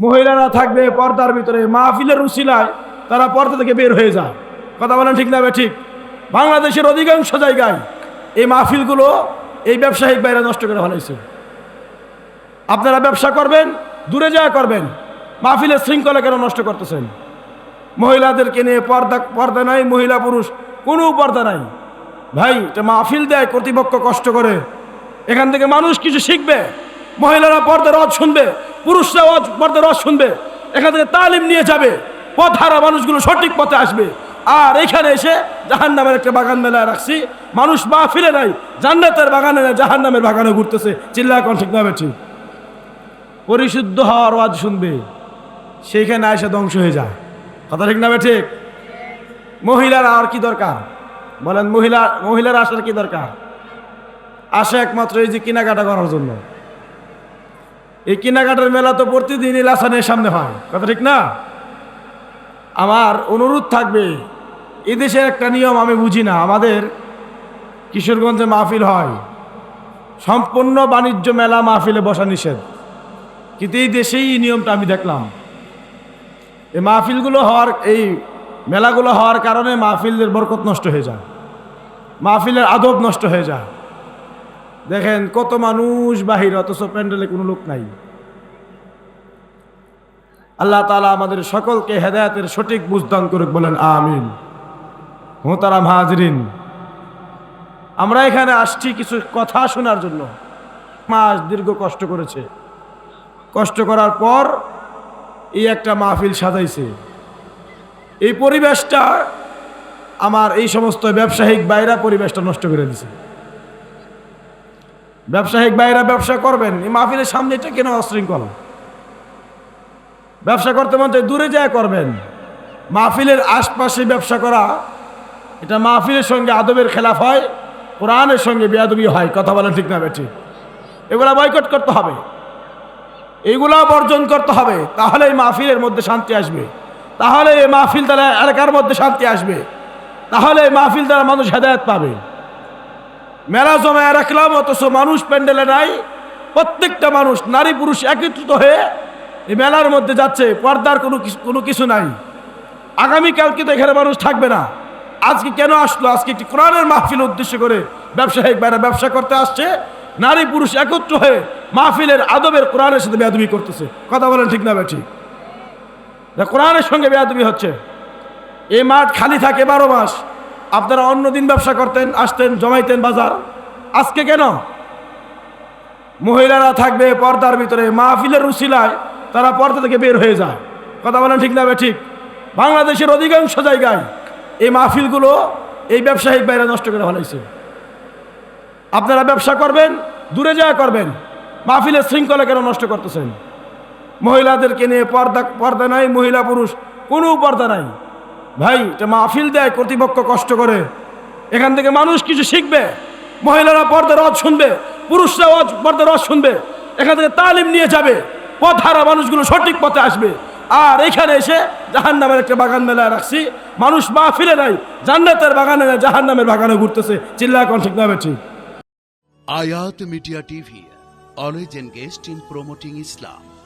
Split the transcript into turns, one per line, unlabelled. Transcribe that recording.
মহিলারা থাকবে পর্দার ভিতরে, মাহফিলের উসিলায় তারা পর্দা থেকে বের হয়ে যায়। কথা বলেন ঠিক না ঠিক। বাংলাদেশের অধিকাংশ জায়গায় এই মাহফিলগুলো এই ব্যবসায়িক বাইরে নষ্ট করে ফেলাইছে। আপনারা ব্যবসা করবেন, দূরে যাওয়া করবেন, মাহফিলের শৃঙ্খলা কেন নষ্ট করতেছেন? মহিলাদেরকে নিয়ে পর্দা পর্দা নাই, মহিলা পুরুষ কোনো পর্দা নাই। ভাই, এটা মাহফিল দেয়, কর্তৃপক্ষ কষ্ট করে। এখান থেকে মানুষ কিছু শিখবে। মহিলারা পর্দার রদ শুনবে, পুরুষরা পর্দার রদ শুনবে, এখান থেকে তালিম নিয়ে যাবে পথ হারা মানুষগুলো সঠিক পথে আসবে। আর এখানে এসে জাহান নামের একটা বাগান মেলায় রাখছি। মানুষ মা ফিরে নাই, জান্নাতের বাগানে না জাহান নামের বাগানে ঘুরতেছে। চিল্লা কোন ঠিক না ঠিক পরিশুদ্ধ হওয়ার ওয়াজ শুনবে, সেইখানে এসে ধ্বংস হয়ে যায়। কথা ঠিক নামে ঠিক মহিলারা আর কি দরকার? বলেন, মহিলা, মহিলারা আসার কি দরকার? আসে একমাত্র এই যে কেনাকাটা করার জন্য। এই কেনাকাটার মেলা তো প্রতিদিন লাসানের সামনে হয়। কথা ঠিক না? আমার অনুরোধ থাকবে এদেশের একটা নিয়ম আমি বুঝি না, আমাদের কিশোরগঞ্জে মাহফিল হয়। সম্পূর্ণ বাণিজ্য মেলা মাহফিলে বসা নিষেধ। কিন্তু এই দেশেই এই নিয়মটা আমি দেখলাম। এই মাহফিলগুলো হওয়ার, এই মেলাগুলো হওয়ার কারণে মাহফিলের বরকত নষ্ট হয়ে যায়। মাহফিলের আদব নষ্ট হয়ে যায়। দেখেন, কত মানুষ বাহির, অথচ প্যান্ডেলে কোনো লোক নাই। আল্লাহ তালা আমাদের সকলকে হেদায়তের সঠিক বুঝদান করুক, বলেন, আমিন। মোতারাম হাজরিন, আমরা এখানে আসছি কিছু কথা শোনার জন্য। মাস দীর্ঘ কষ্ট করেছে। কষ্ট করার পর এই একটা মাহফিল সাজাইছে। এই পরিবেশটা আমার এই সমস্ত ব্যবসায়িক বাইরা পরিবেশটা নষ্ট করে দিছে। ব্যবসায়িক বাইরা ব্যবসা করবেন, এই মাহফিলের সামনে এটা কেন অশৃঙ্খল? ব্যবসা করতে মন চায়, দূরে যায় করবেন। মাহফিলের আশপাশে ব্যবসা করা, এটা মাহফিলের সঙ্গে আদবের খেলাফ হয়, কোরআনের সঙ্গে বেয়াদবি হয়, কথা বলেন ঠিক না বেঠি? এগুলা বয়কট করতে হবে। এগুলা বর্জন করতে হবে, তাহলে এই মাহফিলের মধ্যে শান্তি আসবে। তাহলে এই মাহফিল দ্বারা এলাকার মধ্যে শান্তি আসবে। তাহলে এই মাহফিল দ্বারা মানুষ হেদায়ত পাবে। মেলা জমায় রাখলাম, অথচ মানুষ প্যান্ডেলে নাই। প্রত্যেকটা মানুষ, নারী পুরুষ একত্রিত হয়ে এই মেলার মধ্যে যাচ্ছে, পর্দার কোনো কোনো কিছু নাই। আগামীকালকে তো এখানে মানুষ থাকবে না। আজকে কেন আসলো? আজকে একটি কোরআনের মাহফিল উদ্দেশ্য করে ব্যবসায়িক বাইরে ব্যবসা করতে আসছে। নারী পুরুষ একত্র হয়ে মাহফিলের আদবের কোরআনের সাথে বেয়াদবি করতেছে। কথা বলেন ঠিক না, বেঠি? কোরআনের সঙ্গে বেয়াদবি হচ্ছে। এই মাঠ খালি থাকে বারো মাস। আপনারা অন্য দিন ব্যবসা করতেন, আসতেন, জমাইতেন বাজার। আজকে কেন? মহিলারা থাকবে পর্দার ভিতরে, মাহফিলের উসিলায় তারা পর্দা থেকে বের হয়ে যায়। কথা বলেন ঠিক না ঠিক? বাংলাদেশের অধিকাংশ জায়গায় এই মাহফিলগুলো এই ব্যবসায়িক বাইরে নষ্ট করে ফেলাইছে। আপনারা ব্যবসা করবেন, দূরে যাওয়া করবেন, মাহফিলের শৃঙ্খলা কেন নষ্ট করতেছেন? মহিলাদেরকে নিয়ে পর্দা পর্দা নাই, মহিলা পুরুষ কোনো পর্দা নাই। ভাই এটা মাহফিল দেয় কর্তৃপক্ষ কষ্ট করে। এখান থেকে মানুষ কিছু শিখবে। মহিলারা পর্দা রদ শুনবে পুরুষরা ওয়াজ- পর্দা রদ শুনবে। এখান থেকে তালিম নিয়ে যাবে। পথ হারা মানুষগুলো সঠিক পথে আসবে। আর এখানে এসে জাহান নামের একটা বাগান মেলায় রাখছি। মানুষ মাহফিলে নাই জান্নাতের বাগানে না জাহান নামের বাগানে ঘুরতেছে। চিল্লা কোন ঠিক না ঠিক
Ayat Media TV, always engaged in promoting Islam.